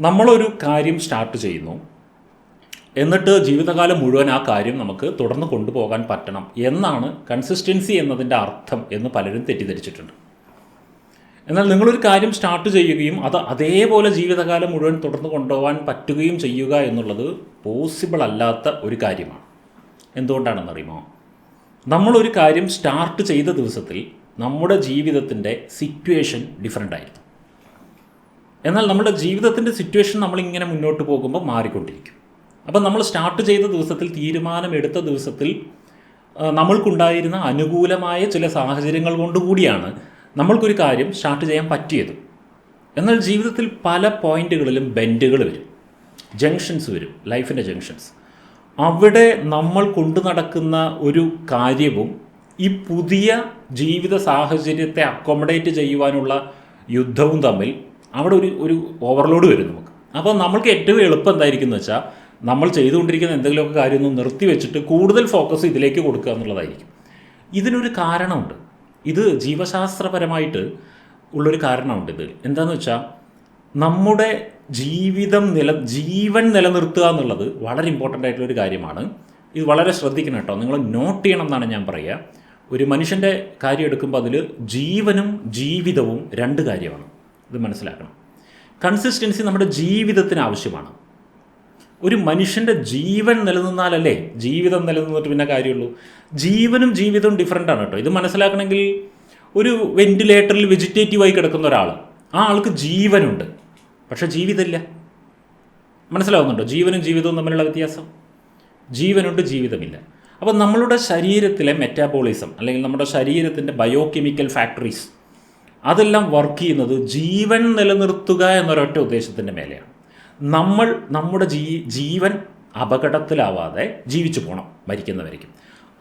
നമ്മളൊരു കാര്യം സ്റ്റാർട്ട് ചെയ്യുന്നു. എന്നിട്ട് ജീവിതകാലം മുഴുവൻ ആ കാര്യം നമുക്ക് തുടർന്ന് കൊണ്ടുപോകാൻ പറ്റണം എന്നാണ് കൺസിസ്റ്റൻസി എന്നതിന്റെ അർത്ഥം എന്ന് പലരും തെറ്റിദ്ധരിച്ചിട്ടുണ്ട്. എന്നാൽ നിങ്ങളൊരു കാര്യം സ്റ്റാർട്ട് ചെയ്യുകയും അത് അതേപോലെ ജീവിതകാലം മുഴുവൻ തുടർന്ന് കൊണ്ടുപോകാൻ പറ്റുകയും ചെയ്യുക എന്നുള്ളത് പോസിബിൾ അല്ലാത്ത ഒരു കാര്യമാണ്. എന്തുകൊണ്ടാണെന്നറിയുമോ? നമ്മളൊരു കാര്യം സ്റ്റാർട്ട് ചെയ്ത ദിവസത്തിൽ നമ്മുടെ ജീവിതത്തിന്റെ സിറ്റുവേഷൻ ഡിഫറെന്റ് ആയിരുന്നു എന്നാൽ നമ്മുടെ ജീവിതത്തിന്റെ സിറ്റുവേഷൻ നമ്മളിങ്ങനെ മുന്നോട്ട് പോകുമ്പോൾ മാറിക്കൊണ്ടിരിക്കും. അപ്പം നമ്മൾ സ്റ്റാർട്ട് ചെയ്ത ദിവസത്തിൽ തീരുമാനമെടുത്ത ദിവസത്തിൽ നമ്മൾക്കുണ്ടായിരുന്ന അനുകൂലമായ ചില സാഹചര്യങ്ങൾ കൊണ്ടുകൂടിയാണ് നമ്മൾക്കൊരു കാര്യം സ്റ്റാർട്ട് ചെയ്യാൻ പറ്റിയത്. എന്നാൽ ജീവിതത്തിൽ പല പോയിന്റുകളിലും ബെൻഡുകൾ വരും. ജംഗ്ഷൻസ് വരും ലൈഫിന്റെ ജംഗ്ഷൻസ്. അവിടെ നമ്മൾ കൊണ്ടു നടക്കുന്ന ഒരു കാര്യവും ഈ പുതിയ ജീവിത സാഹചര്യത്തെ അക്കോമഡേറ്റ് ചെയ്യുവാനുള്ള യുദ്ധവും തമ്മിൽ അവിടെ ഒരു ഒരു ഓവർലോഡ് വരും നമുക്ക്. അപ്പോൾ നമ്മൾക്ക് ഏറ്റവും എളുപ്പം എന്തായിരിക്കും എന്ന് വെച്ചാൽ നമ്മൾ ചെയ്തുകൊണ്ടിരിക്കുന്ന എന്തെങ്കിലുമൊക്കെ കാര്യം ഒന്ന് നിർത്തി വെച്ചിട്ട് കൂടുതൽ ഫോക്കസ് ഇതിലേക്ക് കൊടുക്കുക എന്നുള്ളതായിരിക്കും. ഇതിനൊരു കാരണമുണ്ട്. ഇത് ജീവശാസ്ത്രപരമായിട്ട് ഉള്ളൊരു കാരണമുണ്ട് ഇത്. എന്താണെന്ന് വെച്ചാൽ നമ്മുടെ ജീവിതം നില ജീവൻ നിലനിർത്തുക എന്നുള്ളത് വളരെ ഇമ്പോർട്ടന്റ് ആയിട്ടുള്ള ഒരു കാര്യമാണ്. ഇത് വളരെ ശ്രദ്ധിക്കണം കേട്ടോ. നിങ്ങൾ നോട്ട് ചെയ്യണം എന്നാണ് ഞാൻ പറയുക. ഒരു മനുഷ്യന്റെ കാര്യം എടുക്കുമ്പോൾ അതിൽ ജീവനും ജീവിതവും രണ്ട് കാര്യമാണ്. ഇത് മനസ്സിലാക്കണം. കൺസിസ്റ്റൻസി നമ്മുടെ ജീവിതത്തിന് ആവശ്യമാണ്. ഒരു മനുഷ്യന്റെ ജീവൻ നിലനിന്നാലല്ലേ ജീവിതം നിലനിന്നിട്ട് പിന്നെ കാര്യമുള്ളൂ? ജീവനും ജീവിതവും ഡിഫറെന്റ് ആണ് കേട്ടോ. ഇത് മനസ്സിലാക്കണമെങ്കിൽ ഒരു വെന്റിലേറ്ററിൽ വെജിറ്റേറ്റീവായി കിടക്കുന്ന ഒരാൾ ആ ആൾക്ക് ജീവനുണ്ട്. പക്ഷെ ജീവിതമില്ല. മനസ്സിലാവുന്നുണ്ടോ? ജീവനും ജീവിതവും തമ്മിലുള്ള വ്യത്യാസം. ജീവനുണ്ട് ജീവിതമില്ല. അപ്പോൾ നമ്മളുടെ ശരീരത്തിലെ മെറ്റാബോളിസം അല്ലെങ്കിൽ നമ്മുടെ ശരീരത്തിന്റെ ബയോകെമിക്കൽ ഫാക്ടറീസ് അതെല്ലാം വർക്ക് ചെയ്യുന്നത് ജീവൻ നിലനിർത്തുക എന്നൊരൊറ്റ ഉദ്ദേശത്തിന്റെ മേലെയാണ്. നമ്മൾ നമ്മുടെ ജീ ജീവൻ അപകടത്തിലാവാതെ ജീവിച്ചു പോകണം മരിക്കുന്നവരേക്കും.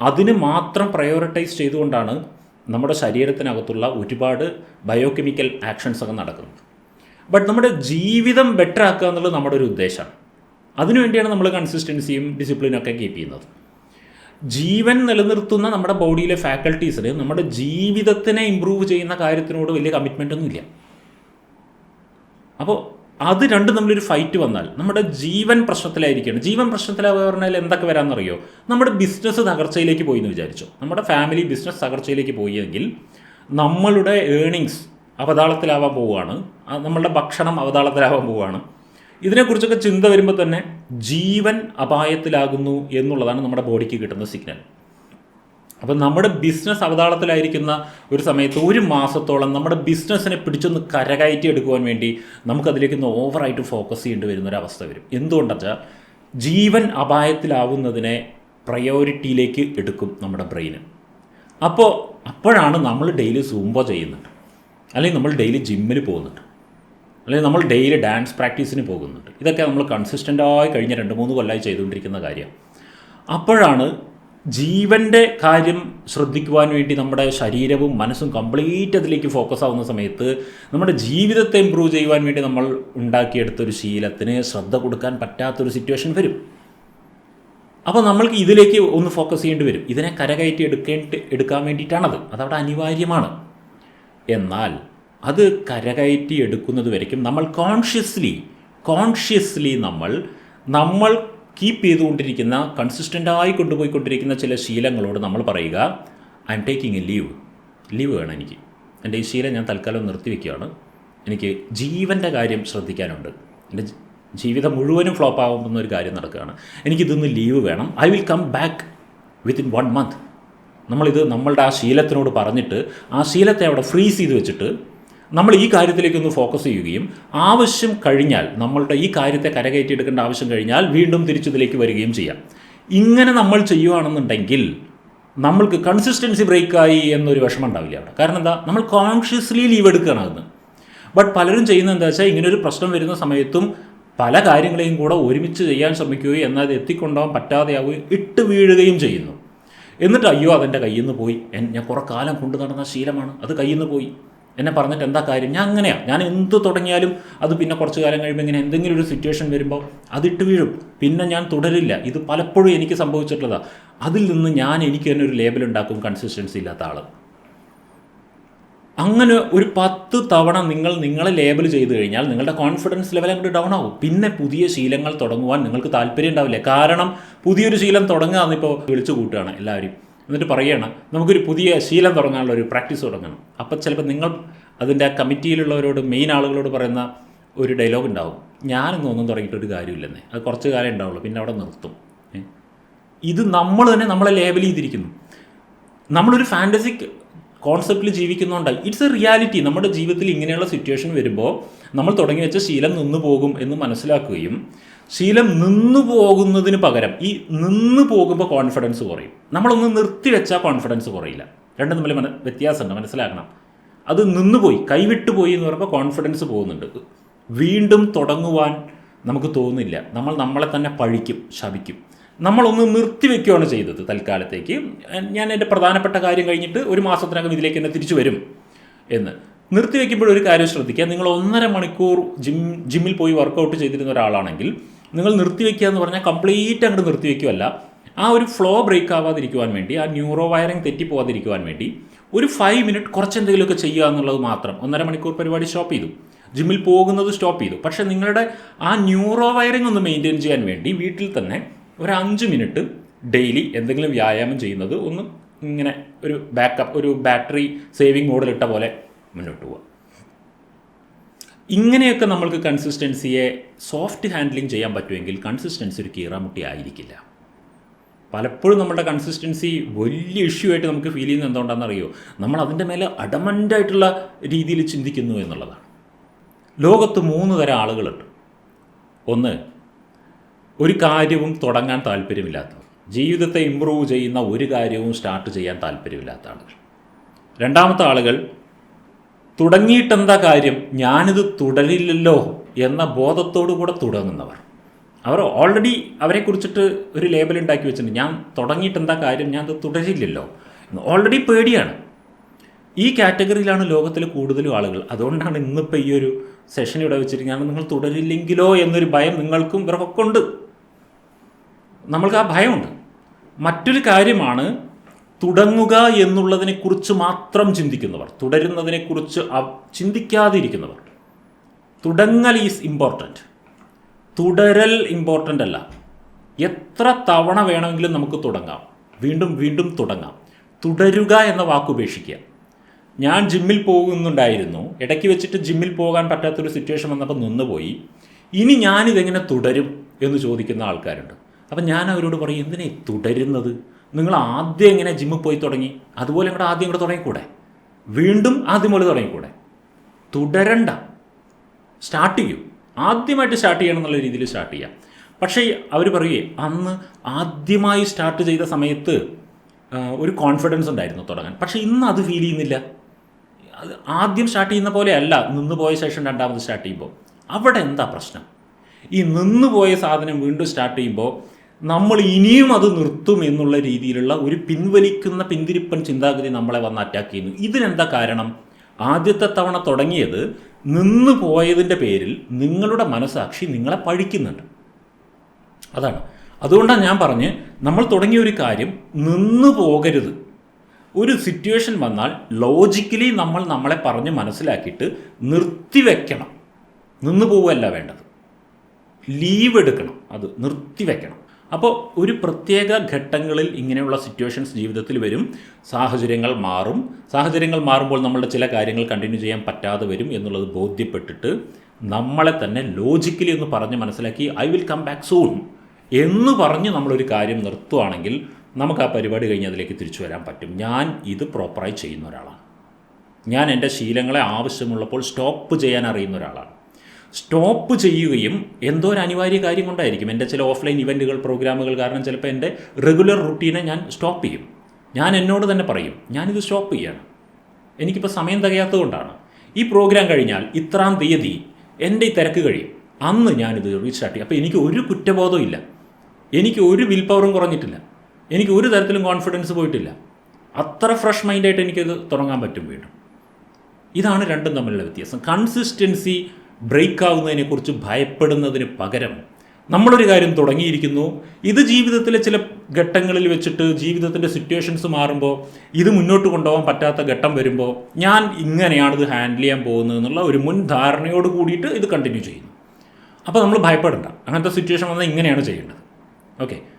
അതിന് മാത്രം പ്രയോറിറ്റൈസ് ചെയ്തുകൊണ്ടാണ് നമ്മുടെ ശരീരത്തിനകത്തുള്ള ഒരുപാട് ബയോകെമിക്കൽ ആക്ഷൻസ് ഒക്കെ നടക്കുന്നത്. ബട്ട് നമ്മുടെ ജീവിതം ബെറ്റർ ആക്കുക എന്നുള്ളത് നമ്മുടെ ഒരു ഉദ്ദേശമാണ്. അതിനുവേണ്ടിയാണ് നമ്മൾ കൺസിസ്റ്റൻസിയും ഡിസിപ്ലിനും ഒക്കെ കീപ്പ് ചെയ്യുന്നത്. ജീവൻ നിലനിർത്തുന്ന നമ്മുടെ ബോഡിയിലെ ഫാക്കൽറ്റീസിന് നമ്മുടെ ജീവിതത്തിനെ ഇമ്പ്രൂവ് ചെയ്യുന്ന കാര്യത്തിനോട് വലിയ കമ്മിറ്റ്മെന്റ് ഒന്നുമില്ല അപ്പോൾ അത് രണ്ടും തമ്മിലൊരു ഫൈറ്റ് വന്നാൽ നമ്മുടെ ജീവൻ പ്രശ്നത്തിലായിരിക്കണം ജീവൻ പ്രശ്നത്തിലാവുക പറഞ്ഞാൽ എന്തൊക്കെ വരാമെന്നറിയോ നമ്മുടെ ബിസിനസ് തകർച്ചയിലേക്ക് പോയി എന്ന് വിചാരിച്ചു. നമ്മുടെ ഫാമിലി ബിസിനസ് തകർച്ചയിലേക്ക് പോയെങ്കിൽ നമ്മളുടെ ഏണിങ്സ് അവതാളത്തിലാവാൻ പോവുകയാണ്. നമ്മളുടെ ഭക്ഷണം അവതാളത്തിലാവാൻ പോവുകയാണ്. ഇതിനെക്കുറിച്ചൊക്കെ ചിന്ത വരുമ്പോൾ തന്നെ ജീവൻ അപായത്തിലാകുന്നു എന്നുള്ളതാണ് നമ്മുടെ ബോഡിക്ക് കിട്ടുന്ന സിഗ്നൽ അപ്പം നമ്മുടെ ബിസിനസ് അവതാളത്തിലായിരിക്കുന്ന ഒരു സമയത്ത് ഒരു മാസത്തോളം നമ്മുടെ ബിസിനസ്സിനെ പിടിച്ചൊന്ന് കരകയറ്റി എടുക്കുവാൻ വേണ്ടി നമുക്കതിലേക്ക് ഒന്ന് ഓവറായിട്ട് ഫോക്കസ് ചെയ്യേണ്ടി അവസ്ഥ വരും. എന്തുകൊണ്ടെന്ന് ജീവൻ അപായത്തിലാവുന്നതിനെ പ്രയോറിറ്റിയിലേക്ക് എടുക്കും നമ്മുടെ ബ്രെയിന് അപ്പോൾ അപ്പോഴാണ് നമ്മൾ ഡെയിലി സൂമ്പോ ചെയ്യുന്നുണ്ട് അല്ലെങ്കിൽ നമ്മൾ ഡെയിലി ജിമ്മിൽ പോകുന്നുണ്ട് അല്ലെങ്കിൽ നമ്മൾ ഡെയിലി ഡാൻസ് പ്രാക്ടീസിന് പോകുന്നുണ്ട്. ഇതൊക്കെ നമ്മൾ കൺസിസ്റ്റന്റായി കഴിഞ്ഞ രണ്ട് മൂന്ന് കൊല്ലമായി ചെയ്തുകൊണ്ടിരിക്കുന്ന കാര്യം. അപ്പോഴാണ് ജീവന്റെ കാര്യം ശ്രദ്ധിക്കുവാൻ വേണ്ടി നമ്മുടെ ശരീരവും മനസ്സും കംപ്ലീറ്റ് അതിലേക്ക് ഫോക്കസ് ആവുന്ന സമയത്ത് നമ്മുടെ ജീവിതത്തെ ഇമ്പ്രൂവ് ചെയ്യുവാൻ വേണ്ടി നമ്മൾ ഉണ്ടാക്കിയെടുത്തൊരു ശീലത്തിന് ശ്രദ്ധ കൊടുക്കാൻ പറ്റാത്തൊരു സിറ്റുവേഷൻ വരും. അപ്പോൾ നമ്മൾക്ക് ഇതിലേക്ക് ഒന്ന് ഫോക്കസ് ചെയ്യേണ്ടി വരും. ഇതിനെ കരകയറ്റി എടുക്കേണ്ടി എടുക്കാൻ വേണ്ടിയിട്ടാണത്. അതവിടെ അനിവാര്യമാണ്. എന്നാൽ അത് കരകയറ്റി എടുക്കുന്നത് വരയ്ക്കും. നമ്മൾ കോൺഷ്യസ്ലി കോൺഷ്യസ്ലി നമ്മൾ നമ്മൾ കീപ്പ് ചെയ്തുകൊണ്ടിരിക്കുന്ന കൺസിസ്റ്റന്റായി കൊണ്ടുപോയിക്കൊണ്ടിരിക്കുന്ന ചില ശീലങ്ങളോട് നമ്മൾ പറയുക I am taking a leave leave വേണം എനിക്ക്. എന്റെ ഈ ശീലം ഞാൻ തൽക്കാലം നിർത്തിവെക്കുകയാണ്. എനിക്ക് ജീവന്റെ കാര്യം ശ്രദ്ധിക്കാനുണ്ട്. എന്റെ ജീവിതം മുഴുവനും ഫ്ലോപ്പ് ആകുന്ന ഒരു കാര്യം നടക്കുകയാണ്. എനിക്കിതൊന്ന് ലീവ് വേണം. I will come back within one month നമ്മളിത് നമ്മളുടെ ആ ശീലത്തിനോട് പറഞ്ഞിട്ട് ആ ശീലത്തെ അവിടെ ഫ്രീസ് ചെയ്ത് വെച്ചിട്ട് നമ്മൾ ഈ കാര്യത്തിലേക്കൊന്ന് ഫോക്കസ് ചെയ്യുകയും ആവശ്യം കഴിഞ്ഞാൽ നമ്മളുടെ ഈ കാര്യത്തെ കരകയറ്റിയെടുക്കേണ്ട ആവശ്യം കഴിഞ്ഞാൽ വീണ്ടും തിരിച്ചിതിലേക്ക് വരികയും ചെയ്യാം. ഇങ്ങനെ നമ്മൾ ചെയ്യുകയാണെന്നുണ്ടെങ്കിൽ നമ്മൾക്ക് കൺസിസ്റ്റൻസി ബ്രേക്കായി എന്നൊരു വിഷമം ഉണ്ടാവില്ല അവിടെ. കാരണം എന്താ? നമ്മൾ കോൺഷ്യസ്ലി ലീവ് എടുക്കുകയാണ് ബട്ട് പലരും ചെയ്യുന്നത് എന്താ വെച്ചാൽ ഇങ്ങനെ ഒരു പ്രശ്നം വരുന്ന സമയത്തും പല കാര്യങ്ങളെയും കൂടെ ഒരുമിച്ച് ചെയ്യാൻ ശ്രമിക്കുകയും എന്നാൽ എത്തിക്കൊണ്ടുപോകാൻ പറ്റാതെയാവുകയും ഇട്ട് വീഴുകയും ചെയ്യുന്നു. എന്നിട്ട് അയ്യോ അതെന്റെ കയ്യിൽ നിന്ന് പോയി ഞാൻ കുറേ കാലം കൊണ്ടു നടന്ന ശീലമാണ്. അത് കയ്യിൽ നിന്ന് പോയി. എന്നെ പറഞ്ഞിട്ട് എന്താ കാര്യം? ഞാൻ അങ്ങനെയാണ് ഞാൻ എന്ത് തുടങ്ങിയാലും അത് പിന്നെ കുറച്ച് കാലം കഴിയുമ്പോൾ ഇങ്ങനെ എന്തെങ്കിലും ഒരു സിറ്റുവേഷൻ വരുമ്പോൾ അതിട്ട് വീഴും. പിന്നെ ഞാൻ തുടരില്ല. ഇത് പലപ്പോഴും എനിക്ക് സംഭവിച്ചിട്ടുള്ളതാണ് അതിൽ നിന്ന് ഞാൻ എനിക്ക് തന്നെ ഒരു ലേബൽ ഉണ്ടാക്കും കൺസിസ്റ്റൻസി ഇല്ലാത്ത ആൾ അങ്ങനെ ഒരു പത്ത് തവണ നിങ്ങൾ നിങ്ങളെ ലേബൽ ചെയ്ത് കഴിഞ്ഞാൽ നിങ്ങളുടെ കോൺഫിഡൻസ് ലെവൽ അങ്ങോട്ട് ഡൗൺ ആവും. പിന്നെ പുതിയ ശീലങ്ങൾ തുടങ്ങുവാൻ നിങ്ങൾക്ക് താല്പര്യം ഉണ്ടാവില്ല. കാരണം പുതിയൊരു ശീലം തുടങ്ങുക എന്നിപ്പോൾ വിളിച്ചു കൂട്ടുകയാണ് എല്ലാവരും. എന്നിട്ട് പറയുകയാണ് നമുക്കൊരു പുതിയ ശീലം തുടങ്ങാനുള്ള ഒരു പ്രാക്ടീസ് തുടങ്ങണം. അപ്പം ചിലപ്പോൾ നിങ്ങൾ അതിന്റെ ആ കമ്മിറ്റിയിലുള്ളവരോട് മെയിൻ ആളുകളോട് പറയുന്ന ഒരു ഡയലോഗ് ഉണ്ടാവും. ഞാനൊന്നും ഒന്നും തുടങ്ങിയിട്ടൊരു കാര്യമില്ലെന്നേ. അത് കുറച്ച് കാലം ഉണ്ടാവുള്ളൂ പിന്നെ അവിടെ നിർത്തും. ഇത് നമ്മൾ തന്നെ നമ്മളെ ലേബൽ ചെയ്തിരിക്കുന്നു. നമ്മളൊരു ഫാന്റസിക് കോൺസെപ്റ്റിൽ ജീവിക്കുന്നുണ്ട് ഇറ്റ്സ് എ റിയാലിറ്റി നമ്മുടെ ജീവിതത്തിൽ ഇങ്ങനെയുള്ള സിറ്റുവേഷൻ വരുമ്പോൾ നമ്മൾ തുടങ്ങി വെച്ച ശീലം നിന്നു പോകും എന്ന് മനസ്സിലാക്കുകയും ശീലം നിന്നു പോകുന്നതിന് പകരം ഈ നിന്ന് പോകുമ്പോൾ കോൺഫിഡൻസ് കുറയും. നമ്മളൊന്ന് നിർത്തി വെച്ചാൽ കോൺഫിഡൻസ് കുറയില്ല. രണ്ടും തമ്മിൽ വ്യത്യാസമുണ്ട് മനസ്സിലാക്കണം. അത് നിന്നുപോയി കൈവിട്ടു പോയി എന്ന് പറയുമ്പോൾ കോൺഫിഡൻസ് പോകുന്നുണ്ട്. വീണ്ടും തുടങ്ങുവാൻ നമുക്ക് തോന്നില്ല നമ്മൾ നമ്മളെ തന്നെ പഴിക്കും ശപിക്കും. നമ്മളൊന്ന് നിർത്തിവെക്കുകയാണ് ചെയ്തത് തൽക്കാലത്തേക്ക്. ഞാൻ എന്റെ പ്രധാനപ്പെട്ട കാര്യം കഴിഞ്ഞിട്ട് ഒരു മാസത്തിനകം ഇതിലേക്ക് തന്നെ തിരിച്ചു വരും എന്ന്. നിർത്തിവെക്കുമ്പോൾ ഒരു കാര്യം ശ്രദ്ധിക്കുക. നിങ്ങൾ ഒന്നര മണിക്കൂർ ജിം ജിമ്മിൽ പോയി വർക്കൗട്ട് ചെയ്തിരുന്ന ഒരാളാണെങ്കിൽ നിങ്ങൾ നിർത്തിവെക്കുക എന്ന് പറഞ്ഞാൽ കംപ്ലീറ്റ് അങ്ങോട്ട് നിർത്തിവെക്കുകയല്ല ആ ഒരു ഫ്ലോ ബ്രേക്ക് ആവാതിരിക്കുവാൻ വേണ്ടി ആ ന്യൂറോ വയറിംഗ് തെറ്റിപ്പോവാതിരിക്കുവാൻ വേണ്ടി ഒരു ഫൈവ് മിനിറ്റ് കുറച്ച് എന്തെങ്കിലുമൊക്കെ ചെയ്യുക എന്നുള്ളത് മാത്രം. ഒന്നര മണിക്കൂർ പരിപാടി സ്റ്റോപ്പ് ചെയ്തു. ജിമ്മിൽ പോകുന്നത് സ്റ്റോപ്പ് ചെയ്തു. പക്ഷേ നിങ്ങളുടെ ആ ന്യൂറോ വയറിംഗ് ഒന്ന് മെയിന്റെയിൻ ചെയ്യാൻ വേണ്ടി വീട്ടിൽ തന്നെ ഒരു അഞ്ച് മിനിറ്റ് ഡെയിലി എന്തെങ്കിലും വ്യായാമം ചെയ്യുന്നത് ഒന്ന് ഇങ്ങനെ ഒരു ബാക്കപ്പ് ഒരു ബാറ്ററി സേവിങ് മോഡിലിട്ട പോലെ മുന്നോട്ട് പോവുക. ഇങ്ങനെയൊക്കെ നമ്മൾക്ക് കൺസിസ്റ്റൻസിയെ സോഫ്റ്റ് ഹാൻഡ്ലിങ് ചെയ്യാൻ പറ്റുമെങ്കിൽ കൺസിസ്റ്റൻസി ഒരു കീറാമുട്ടി ആയിരിക്കില്ല. പലപ്പോഴും നമ്മുടെ കൺസിസ്റ്റൻസി വലിയ ഇഷ്യൂ ആയിട്ട് നമുക്ക് ഫീൽ ചെയ്യുന്നത് എന്തുകൊണ്ടാണെന്ന് അറിയോ? നമ്മൾ അതിന്റെ മേലെ അഡമന്റായിട്ടുള്ള രീതിയിൽ ചിന്തിക്കുന്നു എന്നുള്ളതാണ്. ലോകത്ത് മൂന്ന് തരം ആളുകളുണ്ട്. ഒന്ന് ഒരു കാര്യവും തുടങ്ങാൻ താല്പര്യമില്ലാത്തവർ ജീവിതത്തെ ഇമ്പ്രൂവ് ചെയ്യുന്ന ഒരു കാര്യവും സ്റ്റാർട്ട് ചെയ്യാൻ താല്പര്യമില്ലാത്ത ആളുകൾ. രണ്ടാമത്തെ ആളുകൾ തുടങ്ങിയിട്ടെന്താ കാര്യം? ഞാനിത് തുടരില്ലല്ലോ എന്ന ബോധത്തോടു കൂടെ തുടങ്ങുന്നവർ. അവർ ഓൾറെഡി അവരെക്കുറിച്ചിട്ട് ഒരു ലേബൽ ഉണ്ടാക്കി വെച്ചിട്ടുണ്ട്. ഞാൻ തുടങ്ങിയിട്ട് എന്താ കാര്യം? ഞാൻ ഇത് തുടരില്ലല്ലോ. ഓൾറെഡി പേടിയാണ്. ഈ കാറ്റഗറിയിലാണ് ലോകത്തിൽ കൂടുതലും ആളുകൾ. അതുകൊണ്ടാണ് ഇന്നിപ്പോൾ ഈ ഒരു സെഷൻ ഇവിടെ വെച്ചിരിക്കുന്നത് നിങ്ങൾ തുടരില്ലെങ്കിലോ എന്നൊരു ഭയം നിങ്ങൾക്കും ഇവർക്കൊക്കെ ഉണ്ട്. നമ്മൾക്ക് ആ ഭയമുണ്ട്. മറ്റൊരു കാര്യമാണ് തുടങ്ങുക എന്നുള്ളതിനെക്കുറിച്ച് മാത്രം ചിന്തിക്കുന്നവർ തുടരുന്നതിനെക്കുറിച്ച് ചിന്തിക്കാതിരിക്കുന്നവർ. തുടങ്ങൽ ഈസ് ഇമ്പോർട്ടന്റ് തുടരൽ ഇമ്പോർട്ടന്റ് അല്ല. എത്ര തവണ വേണമെങ്കിലും നമുക്ക് തുടങ്ങാം. വീണ്ടും വീണ്ടും തുടങ്ങാം. തുടരുക എന്ന വാക്ക് ഉപേക്ഷിക്കുക. ഞാൻ ജിമ്മിൽ പോകുന്നുണ്ടായിരുന്നു. ഇടയ്ക്ക് വെച്ചിട്ട് ജിമ്മിൽ പോകാൻ പറ്റാത്തൊരു സിറ്റുവേഷൻ വന്നപ്പോൾ നിന്നുപോയി. ഇനി ഞാനിതെങ്ങനെ തുടരും എന്ന് ചോദിക്കുന്ന ആൾക്കാരുണ്ട്. അപ്പം ഞാൻ അവരോട് പറയും എന്തിനാ തുടരുന്നത്? നിങ്ങൾ ആദ്യം എങ്ങനെ ജിമ്മിൽ പോയി തുടങ്ങി അതുപോലെ ഇങ്ങോട്ട് ആദ്യം ഇങ്ങോട്ട് തുടങ്ങിക്കൂടെ? വീണ്ടും ആദ്യം പോലെ തുടങ്ങിക്കൂടെ? തുടരണ്ട. സ്റ്റാർട്ട് ചെയ്യും. ആദ്യമായിട്ട് സ്റ്റാർട്ട് ചെയ്യണം എന്നുള്ള രീതിയിൽ സ്റ്റാർട്ട് ചെയ്യാം. പക്ഷേ അവർ പറയുകയെ അന്ന് ആദ്യമായി സ്റ്റാർട്ട് ചെയ്ത സമയത്ത് ഒരു കോൺഫിഡൻസ് ഉണ്ടായിരുന്നു തുടങ്ങാൻ. പക്ഷേ ഇന്ന് അത് ഫീൽ ചെയ്യുന്നില്ല. ആദ്യം സ്റ്റാർട്ട് ചെയ്യുന്ന പോലെ അല്ല. നിന്ന് പോയ ശേഷം രണ്ടാമത് സ്റ്റാർട്ട് ചെയ്യുമ്പോൾ. അവിടെ എന്താ പ്രശ്നം? ഈ നിന്ന് പോയ സാധനം വീണ്ടും സ്റ്റാർട്ട് ചെയ്യുമ്പോൾ നമ്മൾ ഇനിയും അത് നിർത്തും എന്നുള്ള രീതിയിലുള്ള ഒരു പിൻവലിക്കുന്ന പിന്തിരിപ്പൻ ചിന്താഗതി നമ്മളെ വന്ന് അറ്റാക്ക് ചെയ്യുന്നു. ഇതിനെന്താ കാരണം? ആദ്യത്തെ തവണ തുടങ്ങിയത് നിന്ന് പോയതിന്റെ പേരിൽ നിങ്ങളുടെ മനസാക്ഷി നിങ്ങളെ പഴിക്കുന്നുണ്ട്. അതാണ്. അതുകൊണ്ടാണ് ഞാൻ പറഞ്ഞ് നമ്മൾ തുടങ്ങിയ ഒരു കാര്യം നിന്നു പോകരുത്. ഒരു സിറ്റുവേഷൻ വന്നാൽ ലോജിക്കലി നമ്മൾ നമ്മളെ പറഞ്ഞ് മനസ്സിലാക്കിയിട്ട് നിർത്തിവെക്കണം നിന്ന് പോവുകയല്ല വേണ്ടത്. ലീവ് എടുക്കണം. അത് നിർത്തിവെക്കണം അപ്പോൾ ഒരു പ്രത്യേക ഘട്ടങ്ങളിൽ ഇങ്ങനെയുള്ള സിറ്റുവേഷൻസ് ജീവിതത്തിൽ വരും. സാഹചര്യങ്ങൾ മാറും. സാഹചര്യങ്ങൾ മാറുമ്പോൾ നമ്മളുടെ ചില കാര്യങ്ങൾ കണ്ടിന്യൂ ചെയ്യാൻ പറ്റാതെ വരും എന്നുള്ളത് ബോധ്യപ്പെട്ടിട്ട് നമ്മളെ തന്നെ ലോജിക്കലി ഒന്ന് പറഞ്ഞ് മനസ്സിലാക്കി I will come back soon എന്ന് പറഞ്ഞ് നമ്മളൊരു കാര്യം നിർത്തുവാണെങ്കിൽ നമുക്ക് ആ പരിപാടി കഴിഞ്ഞ് അതിലേക്ക് തിരിച്ചു വരാൻ പറ്റും. ഞാൻ ഇത് പ്രോപ്പറായി ചെയ്യുന്ന ഒരാളാണ്. ഞാൻ എന്റെ ശീലങ്ങളെ ആവശ്യമുള്ളപ്പോൾ സ്റ്റോപ്പ് ചെയ്യാൻ അറിയുന്ന ഒരാളാണ്. സ്റ്റോപ്പ് ചെയ്യുകയും എന്തോ ഒരു അനിവാര്യ കാര്യം കൊണ്ടായിരിക്കും. എന്റെ ചില ഓഫ്ലൈൻ ഇവന്റുകൾ പ്രോഗ്രാമുകൾ കാരണം ചിലപ്പോൾ എന്റെ റെഗുലർ റുട്ടീനെ ഞാൻ സ്റ്റോപ്പ് ചെയ്യും. ഞാൻ എന്നോട് തന്നെ പറയും ഞാനിത് സ്റ്റോപ്പ് ചെയ്യണം. എനിക്കിപ്പോൾ സമയം തികയാത്തതുകൊണ്ടാണ്. ഈ പ്രോഗ്രാം കഴിഞ്ഞാൽ ഇത്രാം തീയതി എന്റെ ഈ തിരക്ക് കഴിയും. അന്ന് ഞാനിത് റീസ്റ്റാർട്ട് ചെയ്യും. അപ്പോൾ എനിക്ക് ഒരു കുറ്റബോധവും ഇല്ല. എനിക്ക് ഒരു വിൽ പവറും കുറഞ്ഞിട്ടില്ല. എനിക്ക് ഒരു തരത്തിലും കോൺഫിഡൻസ് പോയിട്ടില്ല. അത്ര ഫ്രഷ് മൈൻഡായിട്ട് എനിക്കത് തുടങ്ങാൻ പറ്റും വീണ്ടും. ഇതാണ് രണ്ടും തമ്മിലുള്ള വ്യത്യാസം. കൺസിസ്റ്റൻസി ബ്രേക്ക് ആവുന്നതിനെക്കുറിച്ച് ഭയപ്പെടുന്നതിന് പകരം നമ്മളൊരു കാര്യം തുടങ്ങിയിരിക്കുന്നു. ഇത് ജീവിതത്തിലെ ചില ഘട്ടങ്ങളിൽ വെച്ചിട്ട് ജീവിതത്തിന്റെ സിറ്റുവേഷൻസ് മാറുമ്പോൾ ഇത് മുന്നോട്ട് കൊണ്ടുപോകാൻ പറ്റാത്ത ഘട്ടം വരുമ്പോൾ ഞാൻ ഇങ്ങനെയാണ് ഇത് ഹാൻഡിൽ ചെയ്യാൻ പോകുന്നത് എന്നുള്ള ഒരു മുൻ ധാരണയോട് കൂടിയിട്ട് ഇത് കണ്ടിന്യൂ ചെയ്യുന്നു. അപ്പോൾ നമ്മൾ ഭയപ്പെടണ്ട. അങ്ങനത്തെ സിറ്റുവേഷൻ വന്നാൽ ഇങ്ങനെയാണ് ചെയ്യേണ്ടത്. ഓക്കെ